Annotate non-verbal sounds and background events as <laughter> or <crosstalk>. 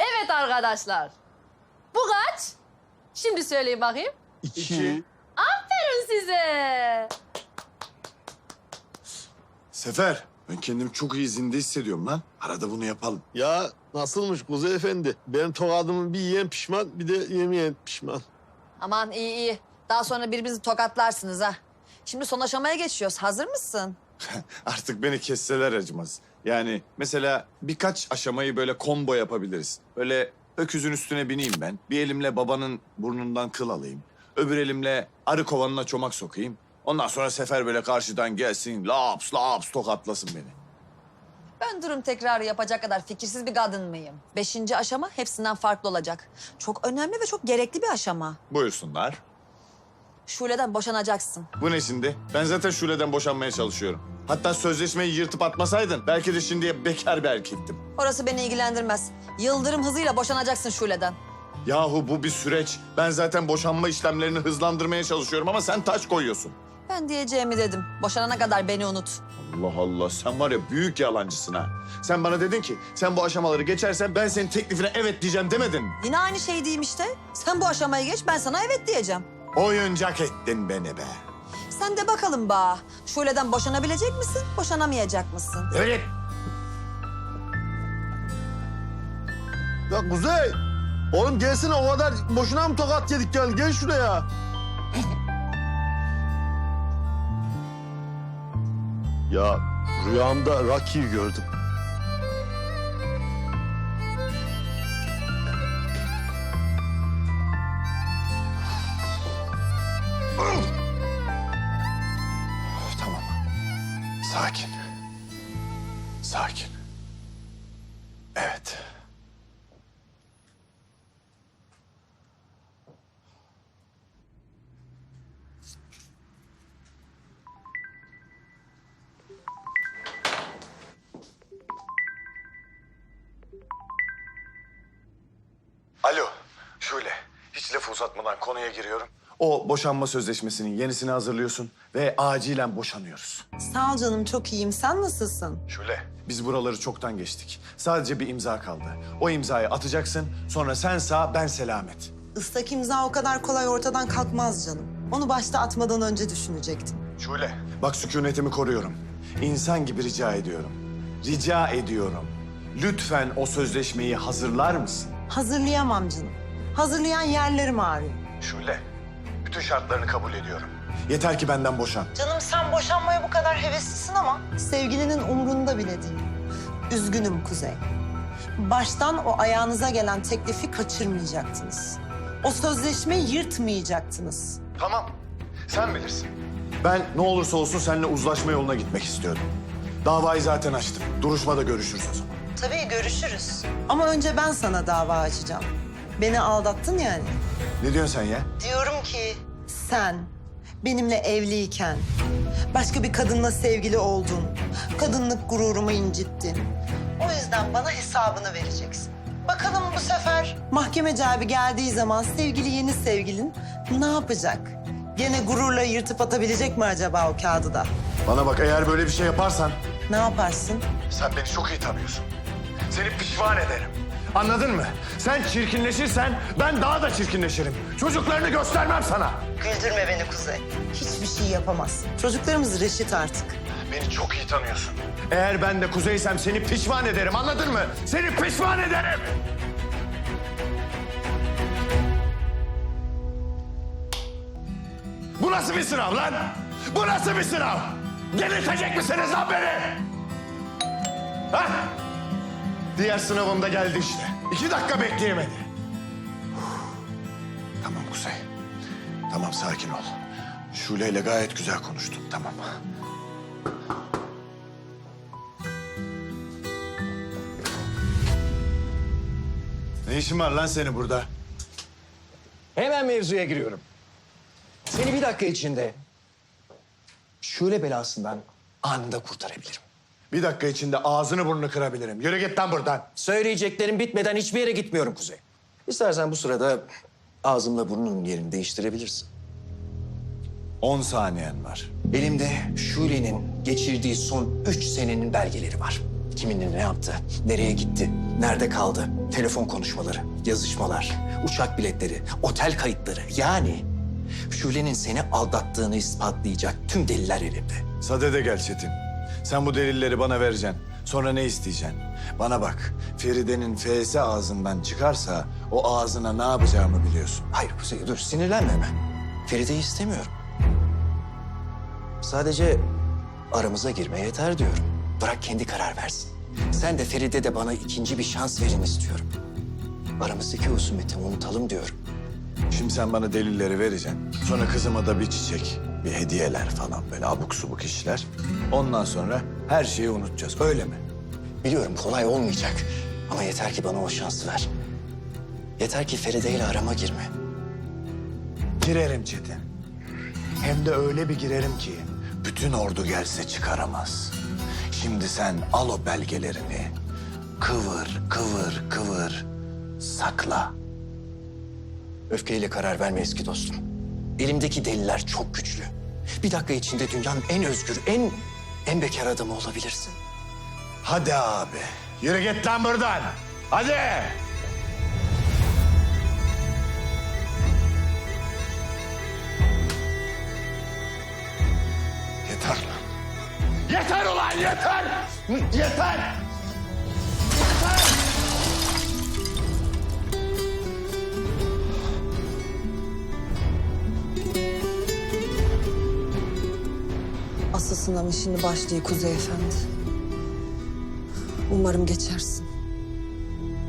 Evet arkadaşlar. Bu kaç? Şimdi söyleyin bakayım. İki. Aferin size. Sefer, ben kendimi çok iyi zinde hissediyorum lan. Arada bunu yapalım. Ya nasılmış Kuzey Efendi? Benim tokadımı bir yiyen pişman, bir de yemeyen pişman. Aman iyi iyi. Daha sonra birbirinizi tokatlarsınız ha. Şimdi son aşamaya geçiyoruz. Hazır mısın? <laughs> Artık beni kesseler acımaz. Yani mesela birkaç aşamayı böyle combo yapabiliriz. Böyle öküzün üstüne bineyim ben. Bir elimle babanın burnundan kıl alayım. Öbür elimle arı kovanına çomak sokayım. Ondan sonra Sefer böyle karşıdan gelsin laps laps tokatlasın beni. Ben durum tekrarı yapacak kadar fikirsiz bir kadın mıyım? Beşinci aşama hepsinden farklı olacak. Çok önemli ve çok gerekli bir aşama. Buyursunlar. Şule'den boşanacaksın. Bu ne şimdi? Ben zaten Şule'den boşanmaya çalışıyorum. Hatta sözleşmeyi yırtıp atmasaydın belki de şimdiye bekar bir erkektim. Orası beni ilgilendirmez. Yıldırım hızıyla boşanacaksın Şule'den. Yahu bu bir süreç. Ben zaten boşanma işlemlerini hızlandırmaya çalışıyorum ama sen taş koyuyorsun. Ben diyeceğimi dedim. Boşanana kadar beni unut. Allah Allah sen var ya büyük yalancısın ha. Sen bana dedin ki sen bu aşamaları geçersen ben senin teklifine evet diyeceğim demedin mi? Yine aynı şey diyeyim işte. Sen bu aşamayı geç ben sana evet diyeceğim. Oyuncak ettin beni be. Sen de bakalım ba. Şule'den boşanabilecek misin, boşanamayacak mısın? Evet. Ya Kuzey! Oğlum gelsene o kadar boşuna mı tokat yedik yani? Gel şuraya. <laughs> ya rüyamda Rocky'yi gördüm. Tamam. Sakin. Sakin. Evet. Alo, lafı uzatmadan konuya giriyorum. O boşanma sözleşmesinin yenisini hazırlıyorsun ve acilen boşanıyoruz. Sağ ol canım çok iyiyim. Sen nasılsın? Şule, biz buraları çoktan geçtik. Sadece bir imza kaldı. O imzayı atacaksın, sonra sen sağ, ben selamet. Islak imza o kadar kolay ortadan kalkmaz canım. Onu başta atmadan önce düşünecektim. Şule. Bak sükunetimi koruyorum. İnsan gibi rica ediyorum. Rica ediyorum. Lütfen o sözleşmeyi hazırlar mısın? Hazırlayamam canım. Hazırlayan yerlerim ağrıyor. Şule, bütün şartlarını kabul ediyorum. Yeter ki benden boşan. Canım sen boşanmaya bu kadar heveslisin ama sevgilinin umrunda bile değil. Üzgünüm Kuzey. Baştan o ayağınıza gelen teklifi kaçırmayacaktınız. O sözleşmeyi yırtmayacaktınız. Tamam, sen bilirsin. Ben ne olursa olsun seninle uzlaşma yoluna gitmek istiyorum. Davayı zaten açtım. Duruşmada görüşürüz o zaman. Tabii görüşürüz. Ama önce ben sana dava açacağım. Beni aldattın yani. Ne diyorsun sen ya? Diyorum ki sen benimle evliyken başka bir kadınla sevgili oldun. Kadınlık gururumu incittin. O yüzden bana hesabını vereceksin. Bakalım bu sefer mahkemeci abi geldiği zaman sevgili yeni sevgilin ne yapacak? Gene gururla yırtıp atabilecek mi acaba o kağıdı da? Bana bak eğer böyle bir şey yaparsan Ne yaparsın? Sen beni çok iyi tanıyorsun. Seni pişman ederim. Anladın mı? Sen çirkinleşirsen ben daha da çirkinleşirim. Çocuklarını göstermem sana. Güldürme beni Kuzey. Hiçbir şey yapamazsın. Çocuklarımız reşit artık. Beni çok iyi tanıyorsun. Eğer ben de kuzeysem seni pişman ederim anladın mı? Seni pişman ederim. Bu nasıl bir sınav lan? Bu nasıl bir sınav? Delirtecek misiniz lan beni? Ha? Diğer sınavım da geldi işte. İki dakika bekleyemedi. Tamam Kuzey. Tamam sakin ol. Şule ile gayet güzel konuştum tamam. Ne işin var lan senin burada? Hemen mevzuya giriyorum. Seni bir dakika içinde şule belasından anında kurtarabilirim. Bir dakika içinde ağzını burnunu kırabilirim. Yürü git lan buradan. Söyleyeceklerim bitmeden hiçbir yere gitmiyorum Kuzey. İstersen bu sırada ağzımla burnunun yerini değiştirebilirsin. On saniyen var. Elimde Şule'nin geçirdiği son üç senenin belgeleri var. Kiminle ne yaptı, nereye gitti, Nerede kaldı? Telefon konuşmaları, yazışmalar, uçak biletleri, otel kayıtları. Yani Şule'nin seni aldattığını ispatlayacak tüm deliller elimde. Sade de gel Çetin. Sen bu delilleri bana vereceksin. Sonra ne isteyeceksin? Bana bak, Feride'nin F'si ağzından çıkarsa o ağzına ne yapacağımı biliyorsun. Hayır Kuzey dur sinirlenme hemen. Feride'yi istemiyorum. Sadece aramıza girmeye yeter diyorum. Bırak kendi karar versin. Sen de Feride de bana ikinci bir şans verin istiyorum. Aramızdaki husumeti unutalım diyorum. Şimdi sen bana delilleri vereceksin. Sonra kızıma da bir çiçek, bir hediyeler falan böyle abuk subuk işler. Ondan sonra her şeyi unutacağız. Öyle mi? Biliyorum kolay olmayacak ama yeter ki bana o şansı ver. Yeter ki Feride ile arama girme. Girerim Çetin. Hem de öyle bir girerim ki bütün ordu gelse çıkaramaz. Şimdi sen al o belgelerini. Kıvır, kıvır, kıvır. Sakla. Öfkeyle karar verme eski dostum. Elimdeki deliller çok güçlü. Bir dakika içinde dünyanın en özgür, en en bekar adamı olabilirsin. Hadi abi. Yürü git lan buradan. Hadi. Yeter lan. Yeter ulan yeter. Yeter. Asıl sınavın şimdi başlıyor Kuzey Efendi. Umarım geçersin.